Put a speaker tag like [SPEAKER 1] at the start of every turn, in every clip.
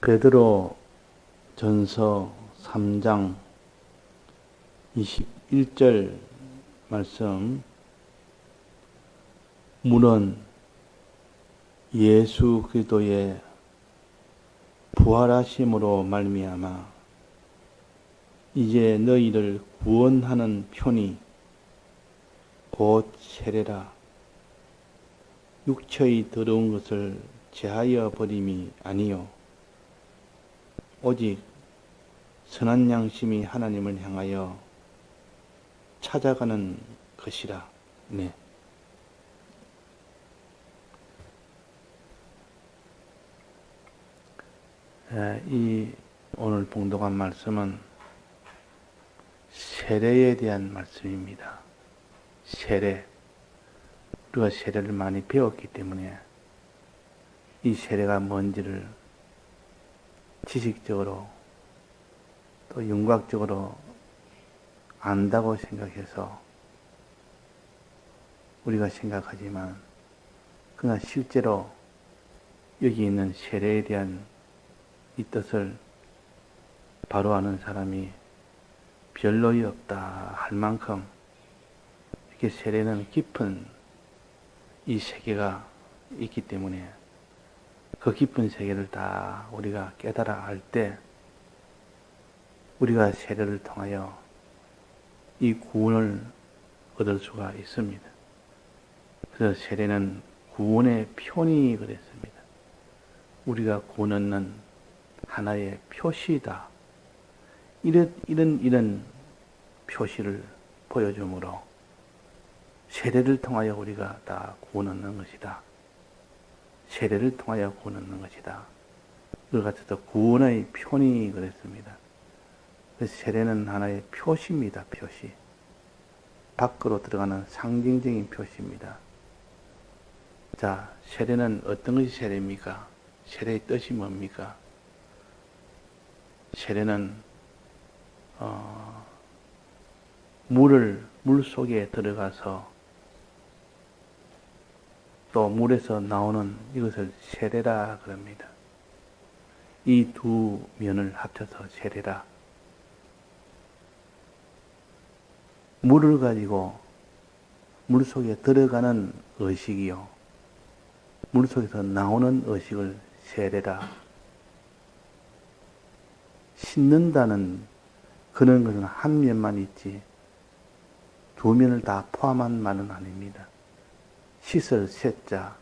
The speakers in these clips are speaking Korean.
[SPEAKER 1] 베드로 전서 3장 21절 말씀. 물은 예수 그리스도의 부활하심으로 말미암아 이제 너희를 구원하는 편이 곧 세례라. 육체의 더러운 것을 제하여 버림이 아니요 오직 선한 양심이 하나님을 향하여 찾아가는 것이라. 네. 에, 이 오늘 봉독한 말씀은 세례에 대한 말씀입니다. 세례. 우리가 세례를 많이 배웠기 때문에 이 세례가 뭔지를 지식적으로 또 윤곽적으로 안다고 생각해서 우리가 생각하지만 그러나 실제로 여기 있는 세례에 대한 이 뜻을 바로 아는 사람이 별로이 없다 할 만큼 이렇게 세례는 깊은 이 세계가 있기 때문에 그 깊은 세계를 다 우리가 깨달아 알 때 우리가 세례를 통하여 이 구원을 얻을 수가 있습니다. 그래서 세례는 구원의 표니 그랬습니다. 우리가 구원 얻는 하나의 표시다. 이런, 이런, 이런 표시를 보여주므로 세례를 통하여 우리가 다 구원 얻는 것이다. 세례를 통하여 구원 얻는 것이다. 그걸 갖춰서 구원의 표니 그랬습니다. 세례는 하나의 표시입니다. 표시. 밖으로 들어가는 상징적인 표시입니다. 자, 세례는 어떤 것이 세례입니까? 세례의 뜻이 뭡니까? 세례는 어, 물을 물 속에 들어가서 또 물에서 나오는 이것을 세례라 그럽니다. 이 두 면을 합쳐서 세례라. 물을 가지고 물 속에 들어가는 의식이요. 물 속에서 나오는 의식을 세례라. 씻는다는 그런 것은 한 면만 있지 두 면을 다 포함한 말은 아닙니다. 씻을 셋자,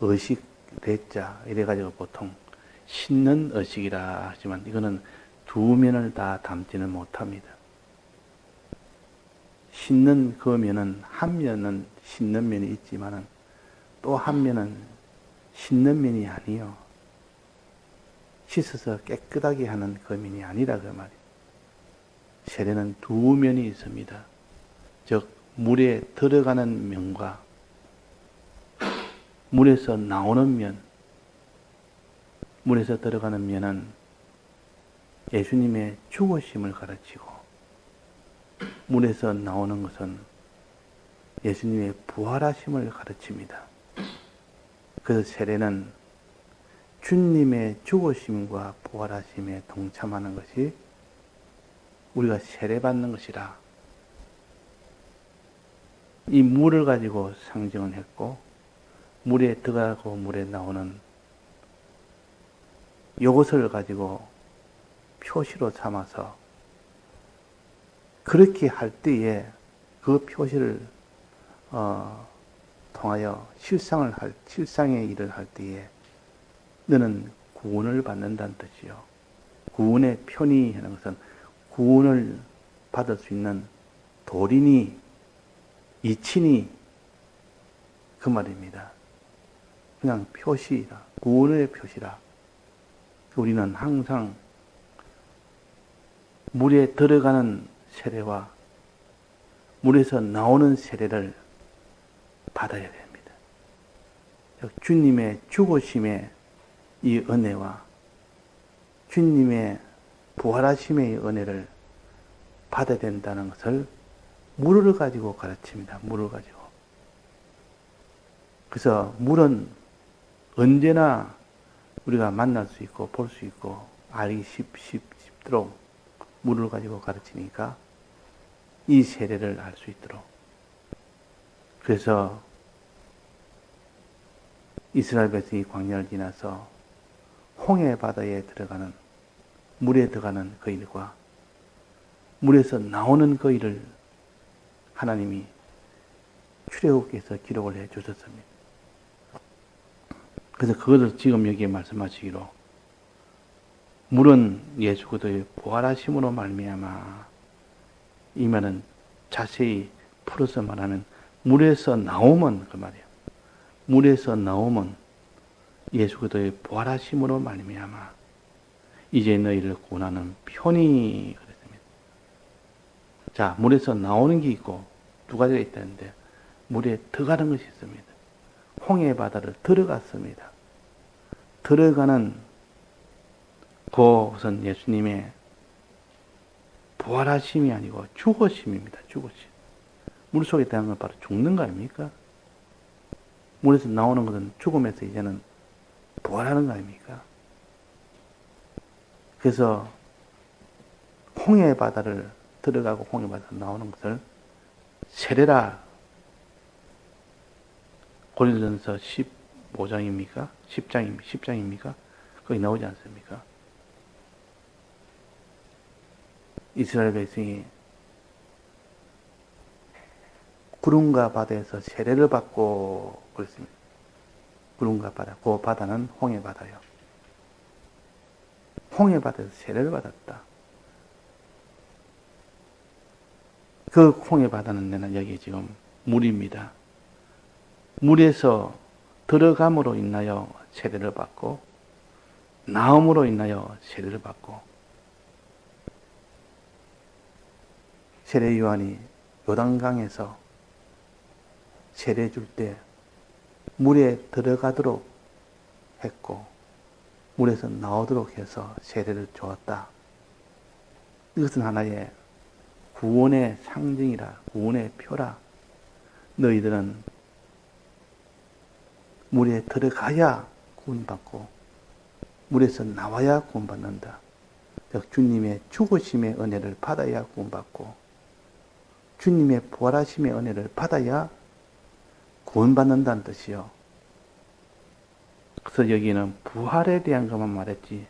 [SPEAKER 1] 의식 대자 이래가지고 보통 씻는 의식이라 하지만 이거는 두 면을 다 담지는 못합니다. 씻는 그 면은 한 면은 씻는 면이 있지만은 또 한 면은 씻는 면이 아니요. 씻어서 깨끗하게 하는 그 면이 아니라 그 말이에요. 세례는 두 면이 있습니다. 즉 물에 들어가는 면과 물에서 나오는 면, 물에서 들어가는 면은 예수님의 죽으심을 가르치고, 물에서 나오는 것은 예수님의 부활하심을 가르칩니다. 그래서 세례는 주님의 죽으심과 부활하심에 동참하는 것이 우리가 세례받는 것이라. 이 물을 가지고 상징을 했고, 물에 들어가고 물에 나오는 이것을 가지고 표시로 삼아서 그렇게 할 때에 그 표시를 어, 통하여 실상을 할 실상의 일을 할 때에 너는 구원을 받는다는 뜻이요. 구원의 편이 하는 것은 구원을 받을 수 있는 도리니 이친이 그 말입니다. 그냥 표시라. 구원의 표시라. 우리는 항상 물에 들어가는 세례와 물에서 나오는 세례를 받아야 됩니다. 주님의 죽으심의 이 은혜와 주님의 부활하심의 은혜를 받아야 된다는 것을 물을 가지고 가르칩니다. 물을 가지고. 그래서 물은 언제나 우리가 만날 수 있고 볼 수 있고 알기 쉽, 쉽, 쉽도록 물을 가지고 가르치니까 이 세례를 알 수 있도록 그래서 이스라엘 백성이 광야를 지나서 홍해 바다에 들어가는 물에 들어가는 그 일과 물에서 나오는 그 일을 하나님이 출애굽께서 기록을 해 주셨습니다. 그래서 그것을 지금 여기에 말씀하시기로 물은 예수 그리스도의 부활하심으로 말미암아 이 말은 자세히 풀어서 말하면 물에서 나오면 그 말이에요. 물에서 나오면 예수 그리스도의 부활하심으로 말미암아 이제 너희를 구원하는 편이 그랬습니다. 자, 물에서 나오는 게 있고 두 가지가 있다는데 물에 들어가는 것이 있습니다. 홍해 바다를 들어갔습니다. 들어가는 그 우선 예수님의 부활하심이 아니고 죽으심입니다. 죽으심. 물 속에 대한 건 바로 죽는 거 아닙니까? 물에서 나오는 것은 죽음에서 이제는 부활하는 거 아닙니까? 그래서 홍해 바다를 들어가고 홍해 바다 나오는 것을 세례라 고린도전서 15장입니까? 10장입니까? 10장입니까? 거기 나오지 않습니까? 이스라엘 백성이 구름과 바다에서 세례를 받고 그랬습니다. 구름과 바다, 그 바다는 홍해 바다요. 홍해 바다에서 세례를 받았다. 그 홍해 바다는 내는 여기 지금 물입니다. 물에서 들어감으로 인하여 세례를 받고 나옴으로 인하여 세례를 받고 세례 요한이 요단강에서 세례 줄 때 물에 들어가도록 했고 물에서 나오도록 해서 세례를 주었다. 이것은 하나의 구원의 상징이라 구원의 표라. 너희들은 물에 들어가야 구원받고 물에서 나와야 구원받는다. 즉 주님의 죽으심의 은혜를 받아야 구원받고 주님의 부활하심의 은혜를 받아야 구원받는다는 뜻이요. 그래서 여기는 부활에 대한 것만 말했지.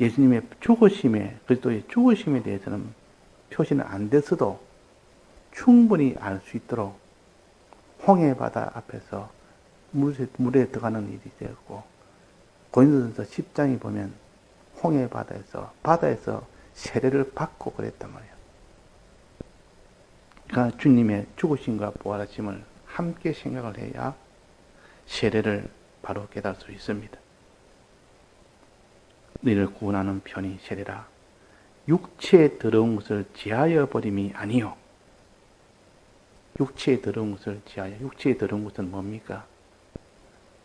[SPEAKER 1] 예수님의 죽으심에, 그리스도의 죽으심에 대해서는 표시는 안 됐어도 충분히 알 수 있도록 홍해 바다 앞에서 물에, 물에 들어가는 일이 되었고, 고린도전서 10장에 보면 홍해 바다에서, 바다에서 세례를 받고 그랬단 말이에요. 그러니까 주님의 죽으심과 부활하심을 함께 생각을 해야 세례를 바로 깨달을 수 있습니다. 너희를 구원하는 편이 세례라. 육체에 더러운 것을 지하여 버림이 아니요. 육체에 더러운 것을 지하여. 육체에 더러운 것은 뭡니까?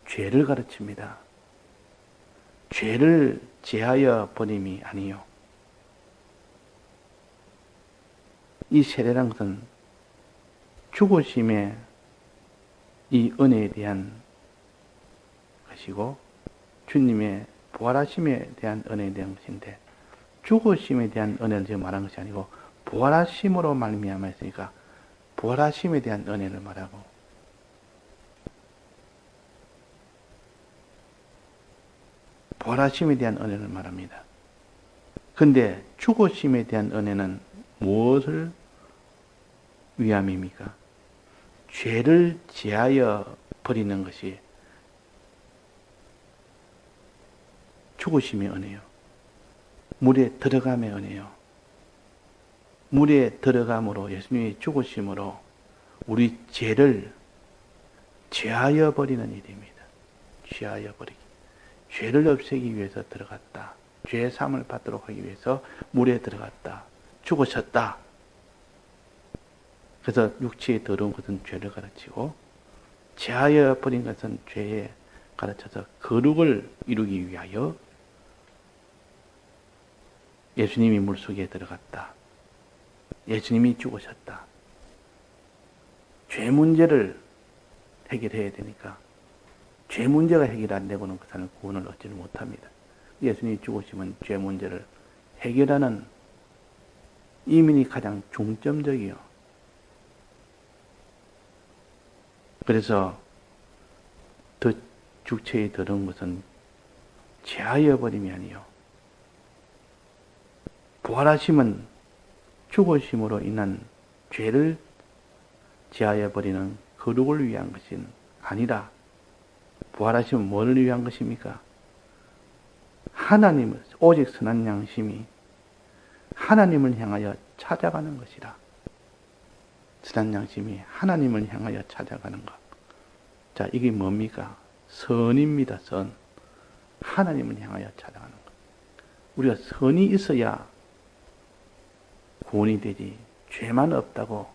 [SPEAKER 1] 죄를 가르칩니다. 죄를 제하여 버림이 아니요. 이 세례란 것은 죽으심의 이 은혜에 대한 것이고 주님의 부활하심에 대한 은혜에 대한 것인데 죽으심에 대한 은혜를 지금 말한 것이 아니고 부활하심으로 말미암아 있으니까 부활하심에 대한 은혜를 말하고 부활하심에 대한 은혜를 말합니다. 근데 죽으심에 대한 은혜는 무엇을 위함입니까? 죄를 제하여 버리는 것이 죽으심의 은혜요. 물에 들어감의 은혜요. 물에 들어감으로 예수님이 죽으심으로 우리 죄를 죄하여 버리는 일입니다. 죄하여 버리기. 죄를 없애기 위해서 들어갔다. 죄 삶을 받도록 하기 위해서 물에 들어갔다. 죽으셨다. 그래서 육체에 더러운 것은 죄를 가르치고 죄하여 버린 것은 죄에 가르쳐서 거룩을 이루기 위하여 예수님이 물속에 들어갔다. 예수님이 죽으셨다. 죄 문제를 해결해야 되니까 죄 문제가 해결 안 되고는 그 사람은 구원을 얻지를 못합니다. 예수님이 죽으시면 죄 문제를 해결하는 이민이 가장 중점적이요. 그래서 더 죽체에 들은 것은 제하여 버림이 아니요. 부활하심은 죽으심으로 인한 죄를 제하여 버리는 거룩을 위한 것이 아니라 부활하심은 뭐를 위한 것입니까? 하나님을 오직 선한 양심이 하나님을 향하여 찾아가는 것이라. 선한 양심이 하나님을 향하여 찾아가는 것. 자, 이게 뭡니까? 선입니다, 선. 하나님을 향하여 찾아가는 것. 우리가 선이 있어야 구원이 되지. 죄만 없다고,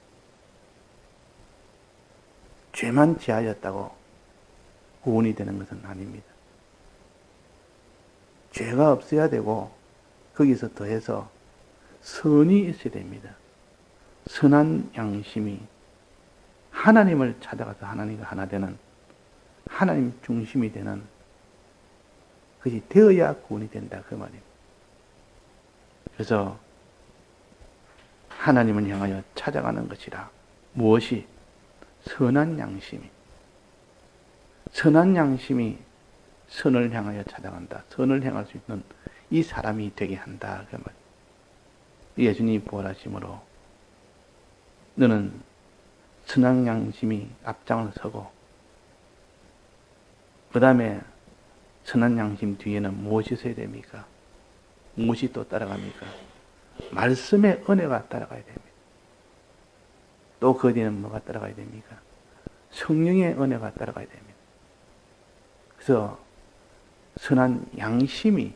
[SPEAKER 1] 죄만 지하였다고 구원이 되는 것은 아닙니다. 죄가 없어야 되고, 거기서 더해서 선이 있어야 됩니다. 선한 양심이 하나님을 찾아가서 하나님과 하나 되는 하나님 중심이 되는 그것이 되어야 구원이 된다 그 말입니다. 그래서 하나님을 향하여 찾아가는 것이라 무엇이 선한 양심이 선한 양심이 선을 향하여 찾아간다. 선을 향할 수 있는 이 사람이 되게 한다 그 말. 예수님이 부활하심으로 너는 선한 양심이 앞장을 서고 그 다음에 선한 양심 뒤에는 무엇이 있어야 됩니까? 무엇이 또 따라갑니까? 말씀의 은혜가 따라가야 됩니다. 또 그 뒤에는 뭐가 따라가야 됩니까? 성령의 은혜가 따라가야 됩니다. 그래서 선한 양심이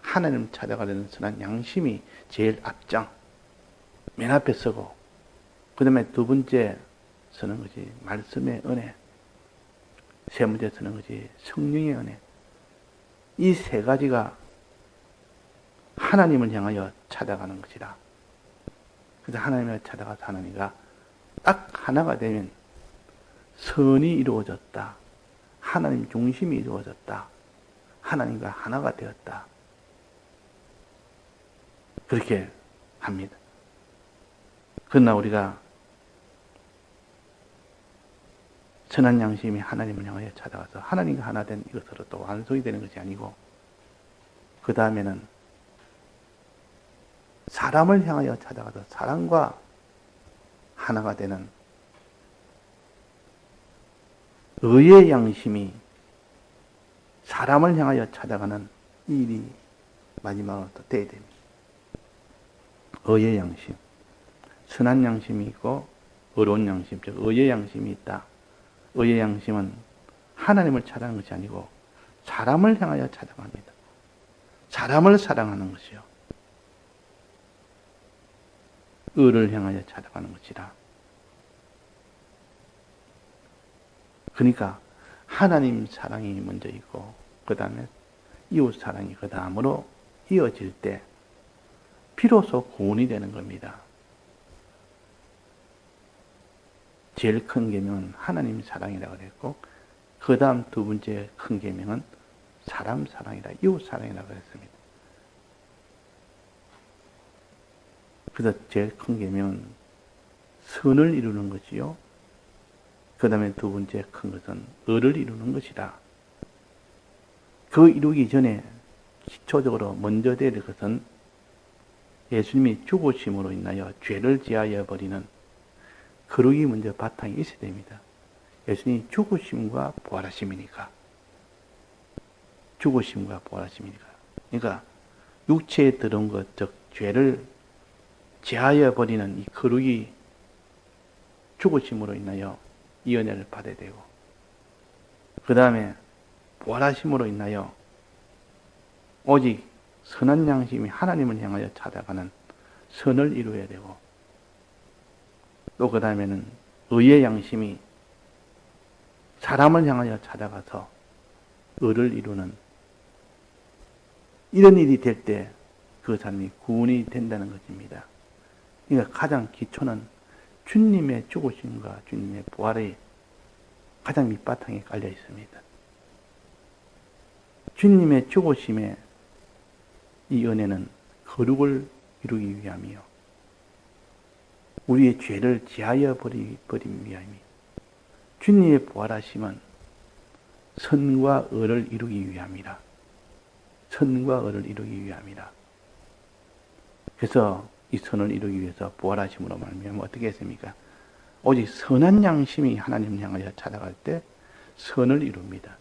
[SPEAKER 1] 하나님 찾아가려는 선한 양심이 제일 앞장 맨 앞에 서고 그 다음에 두 번째 서는 것이 말씀의 은혜 세 번째 서는 것이 성령의 은혜 이 세 가지가 하나님을 향하여 찾아가는 것이라 그래서 하나님을 찾아가서 하나님과 딱 하나가 되면 선이 이루어졌다. 하나님 중심이 이루어졌다. 하나님과 하나가 되었다. 그렇게 합니다. 그러나 우리가 선한 양심이 하나님을 향하여 찾아가서 하나님과 하나 된 이것으로 또 완성이 되는 것이 아니고 그 다음에는 사람을 향하여 찾아가서 사람과 하나가 되는 의의 양심이 사람을 향하여 찾아가는 일이 마지막으로 또 돼야 됩니다. 의의 양심. 선한 양심이 있고 어려운 양심, 즉 의의 양심이 있다. 의의 양심은 하나님을 찾아가는 것이 아니고 사람을 향하여 찾아갑니다. 사람을 사랑하는 것이요. 의를 향하여 찾아가는 것이라. 그러니까 하나님 사랑이 먼저 있고 그 다음에 이웃 사랑이 그 다음으로 이어질 때 비로소 구원이 되는 겁니다. 제일 큰 계명은 하나님 사랑이라고 그랬고 그 다음 두 번째 큰 계명은 사람 사랑이라 이웃 사랑이라고 그랬습니다. 그래서 제일 큰 계명은 선을 이루는 것이요. 그 다음에 두 번째 큰 것은 을을 이루는 것이다. 그 이루기 전에 기초적으로 먼저 될 것은 예수님이 죽으심으로 인하여 죄를 지하여 버리는 거룩이 먼저 바탕이 있어야 됩니다. 예수님이 죽으심과 부활하심이니까. 죽으심과 부활하심이니까. 그러니까 육체에 들어온 것, 즉 죄를 제하여 버리는 이 거룩이 죽으심으로 인하여 이 은혜를 받아야 되고 그 다음에 부활하심으로 인하여 오직 선한 양심이 하나님을 향하여 찾아가는 선을 이루어야 되고 또 그 다음에는 의의 양심이 사람을 향하여 찾아가서 의를 이루는 이런 일이 될 때 그 사람이 구원이 된다는 것입니다. 그러니까 가장 기초는 주님의 죽으심과 주님의 부활이 가장 밑바탕에 깔려 있습니다. 주님의 죽으심의 이 은혜는 거룩을 이루기 위함이요. 우리의 죄를 지하여 버리, 버림 위함이. 주님의 부활하심은 선과 의를 이루기 위함이라. 선과 의를 이루기 위함이라. 그래서 이 선을 이루기 위해서 부활하심으로 말미암아 어떻게 했습니까? 오직 선한 양심이 하나님을 향하여 찾아갈 때 선을 이룹니다.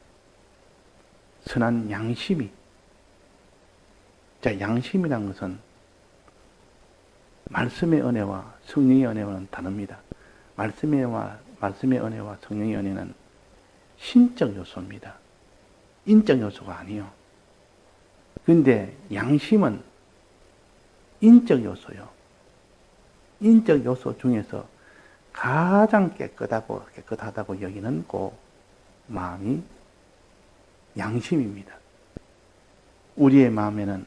[SPEAKER 1] 선한 양심이. 자, 양심이란 것은 말씀의 은혜와 성령의 은혜와는 다릅니다. 말씀의 말씀의 은혜와 성령의 은혜는 신적 요소입니다. 인적 요소가 아니요. 근데 양심은 인적 요소요. 인적 요소 중에서 가장 깨끗하고 깨끗하다고 여기는 그 마음이 양심입니다. 우리의 마음에는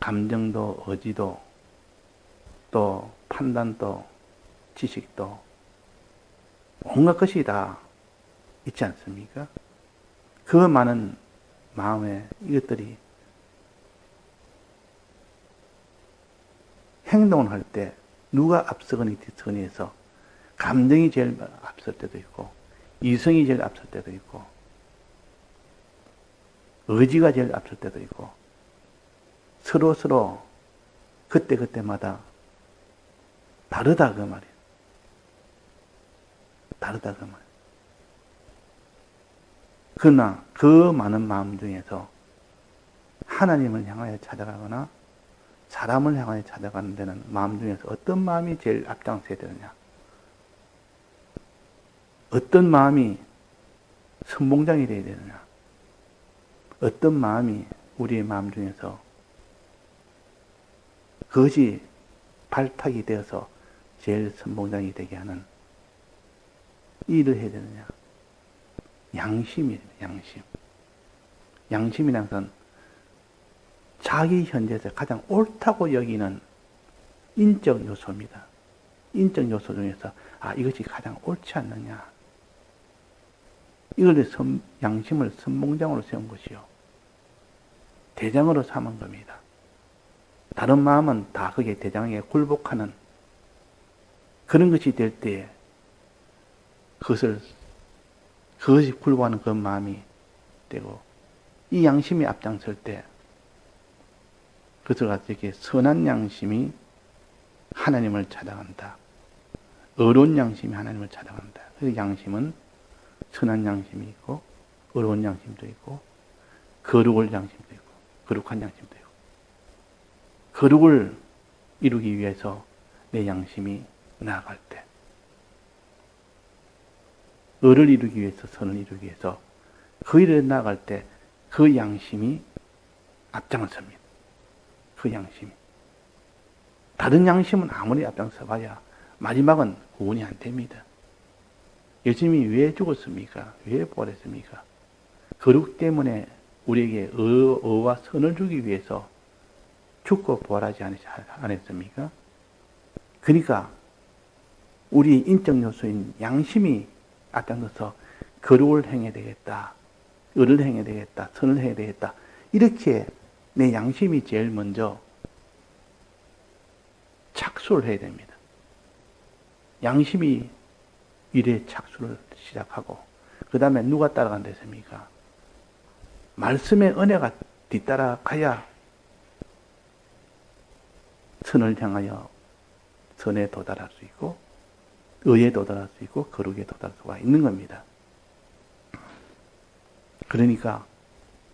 [SPEAKER 1] 감정도 의지도 또 판단도 지식도 온갖 것이 다 있지 않습니까? 그 많은 마음에 이것들이 행동을 할 때 누가 앞서거니 뒤서거니 해서 감정이 제일 앞설 때도 있고 이성이 제일 앞설 때도 있고 의지가 제일 앞설 때도 있고 서로 서로 그때 그때마다 다르다 그 말이에요. 다르다 그 말. 그러나 그 많은 마음 중에서 하나님을 향하여 찾아가거나 사람을 향하여 찾아가는 데는 마음 중에서 어떤 마음이 제일 앞장서야 되느냐? 어떤 마음이 선봉장이 되어야 되느냐? 어떤 마음이 우리의 마음 중에서 그것이 발탁이 되어서 제일 선봉장이 되게 하는 일을 해야 되느냐? 양심이에요, 양심. 양심이란 건 자기 현재에서 가장 옳다고 여기는 인적 요소입니다. 인적 요소 중에서 아 이것이 가장 옳지 않느냐. 이걸 선, 양심을 선봉장으로 세운 것이요. 대장으로 삼은 겁니다. 다른 마음은 다 그게 대장에 굴복하는 그런 것이 될 때에 그것을 그것이 굴복하는 그 마음이 되고 이 양심이 앞장설 때 그것을 가지고 이렇게 선한 양심이 하나님을 찾아간다. 어려운 양심이 하나님을 찾아간다. 그 양심은 선한 양심이 있고, 어려운 양심도 있고, 거룩을 양심도 있고, 거룩한 양심도 있고. 거룩을 이루기 위해서 내 양심이 나아갈 때, 을을 이루기 위해서, 선을 이루기 위해서, 그 일을 나아갈 때, 그 양심이 앞장을 섭니다. 그 양심. 다른 양심은 아무리 앞장서 봐야 마지막은 구원이 안 됩니다. 예수님이 왜 죽었습니까? 왜 부활했습니까? 거룩 때문에 우리에게 의, 의와 선을 주기 위해서 죽고 부활하지 않았습니까? 그러니까 우리 인적 요소인 양심이 앞장서서 거룩을 행해야 되겠다. 의를 행해야 되겠다. 선을 해야 되겠다. 이렇게 내 양심이 제일 먼저 착수를 해야 됩니다. 양심이 일에 착수를 시작하고 그 다음에 누가 따라간다 했습니까? 말씀의 은혜가 뒤따라가야 선을 향하여 선에 도달할 수 있고 의에 도달할 수 있고 거룩에 도달할 수가 있는 겁니다. 그러니까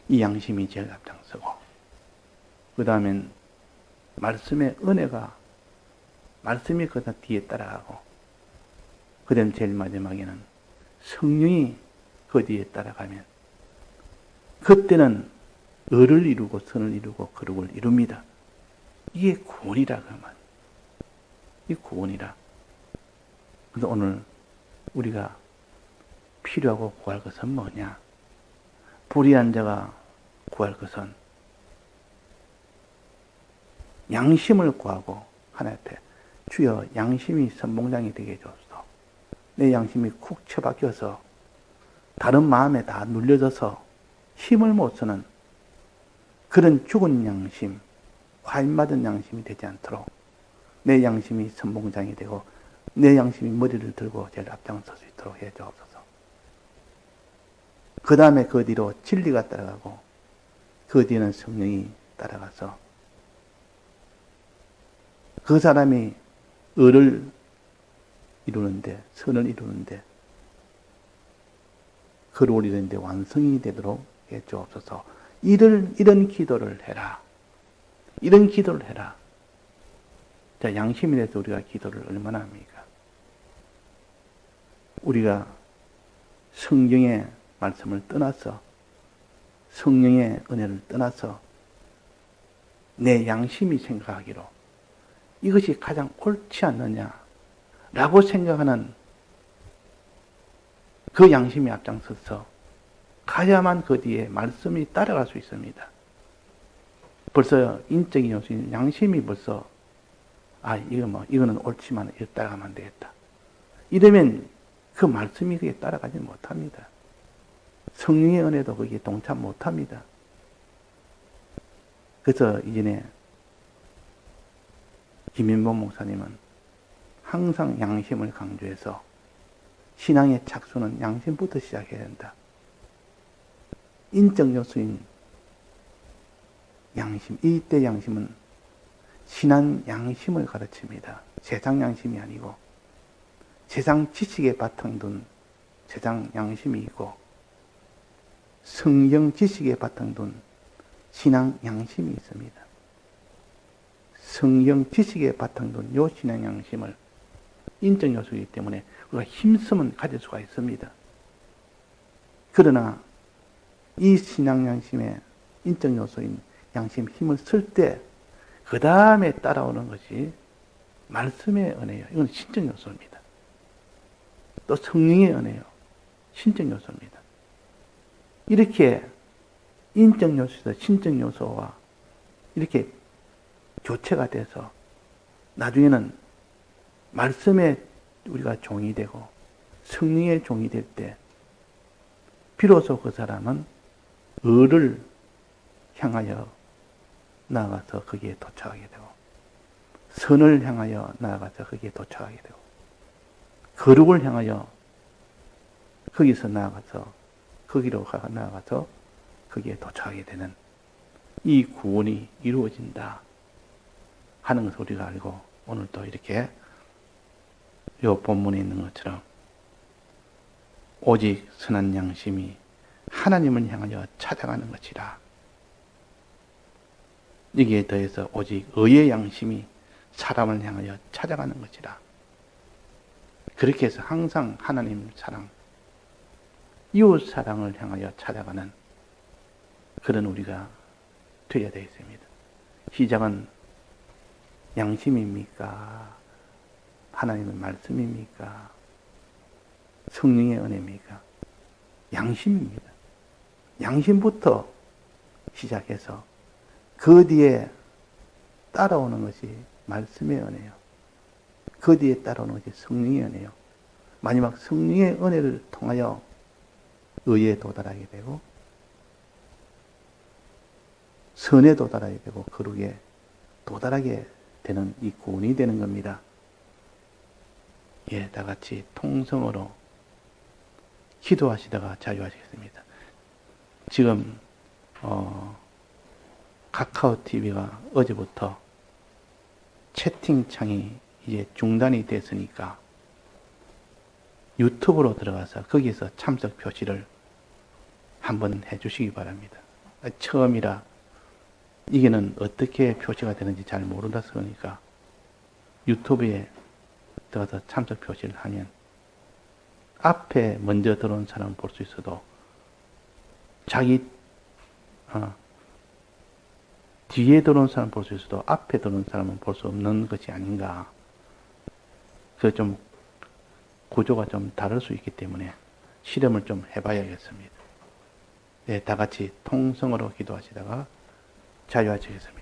[SPEAKER 1] 이 양심이 제일 앞장서고 그 다음엔 말씀의 은혜가 말씀이 그다 뒤에 따라가고 그 다음 제일 마지막에는 성령이 그 뒤에 따라가면 그때는 을을 이루고 선을 이루고 거룩을 이룹니다. 이게 구원이라 그 말. 이 구원이라. 그래서 오늘 우리가 필요하고 구할 것은 뭐냐? 불의한 자가 구할 것은 양심을 구하고 하나님 앞에 주여 양심이 선봉장이 되게 해주옵소서. 내 양심이 쿡 처박혀서 다른 마음에 다 눌려져서 힘을 못 쓰는 그런 죽은 양심, 화인받은 양심이 되지 않도록 내 양심이 선봉장이 되고 내 양심이 머리를 들고 제일 앞장설 수 있도록 해 주옵소서. 그 다음에 그 뒤로 진리가 따라가고 그 뒤는 성령이 따라가서 그 사람이 을을 이루는데 선을 이루는데 그를 이루는데 완성이 되도록 해 주옵소서. 이를 이런 기도를 해라. 이런 기도를 해라. 자, 양심에 대해서 우리가 기도를 얼마나 합니까? 우리가 성경의 말씀을 떠나서 성령의 은혜를 떠나서 내 양심이 생각하기로 이것이 가장 옳지 않느냐라고 생각하는 그 양심이 앞장서서 가야만 그 뒤에 말씀이 따라갈 수 있습니다. 벌써 인적인 요소인 양심이 벌써 아 이거 뭐 이거는 옳지만 이거 따라가면 안 되겠다. 이러면 그 말씀이 그게 따라가지 못합니다. 성령의 은혜도 거기에 동참 못합니다. 그래서 이전에 김인범 목사님은 항상 양심을 강조해서 신앙의 착수는 양심부터 시작해야 된다. 인적 요소인 양심, 이때 양심은 신한 양심을 가르칩니다. 세상 양심이 아니고 세상 지식에 바탕 둔 세상 양심이 있고 성경 지식에 바탕 둔 신앙 양심이 있습니다. 성경 지식에 바탕 둔 요 신앙 양심을 인적 요소이기 때문에 우리가 힘쓰면 가질 수가 있습니다. 그러나 이 신앙 양심의 인적 요소인 양심 힘을 쓸 때 그 다음에 따라오는 것이 말씀의 은혜예요. 이건 신적 요소입니다. 또 성령의 은혜요. 신적 요소입니다. 이렇게 인적 요소에서 신적 요소와 이렇게 교체가 돼서 나중에는 말씀의 우리가 종이 되고 성령의 종이 될 때 비로소 그 사람은 을을 향하여 나아가서 거기에 도착하게 되고 선을 향하여 나아가서 거기에 도착하게 되고 거룩을 향하여 거기서 나아가서 거기로 가 나아가서 거기에 도착하게 되는 이 구원이 이루어진다 하는 것을 우리가 알고 오늘 또 이렇게 요 본문에 있는 것처럼 오직 선한 양심이 하나님을 향하여 찾아가는 것이라. 여기에 더해서 오직 의의 양심이 사람을 향하여 찾아가는 것이라. 그렇게 해서 항상 하나님 사랑, 이웃 사랑을 향하여 찾아가는 그런 우리가 되어야 되겠습니다. 시작은 양심입니까? 하나님의 말씀입니까? 성령의 은혜입니까? 양심입니다. 양심부터 시작해서 그 뒤에 따라오는 것이 말씀의 은혜요. 그 뒤에 따라오는 것이 성령의 은혜요. 마지막 성령의 은혜를 통하여 의에 도달하게 되고 선에 도달하게 되고 거룩에 도달하게 되는 이 구원이 되는 겁니다. 예, 다 같이 통성으로 기도하시다가 자유하시겠습니다. 지금 어, 카카오 TV가 어제부터 채팅창이 이제 중단이 됐으니까 유튜브로 들어가서 거기서 참석 표시를 한번 해주시기 바랍니다. 처음이라 이게는 어떻게 표시가 되는지 잘 모른다 그러니까 유튜브에 들어가서 참석 표시를 하면 앞에 먼저 들어온 사람은 볼 수 있어도 자기 어, 뒤에 들어온 사람 볼수 있어도 앞에 들어온 사람은 볼 수 없는 것이 아닌가. 그래서 좀 구조가 좀 다를 수 있기 때문에 실험을 좀 해봐야겠습니다. 네, 다 같이 통성으로 기도하시다가 자유하시겠습니다.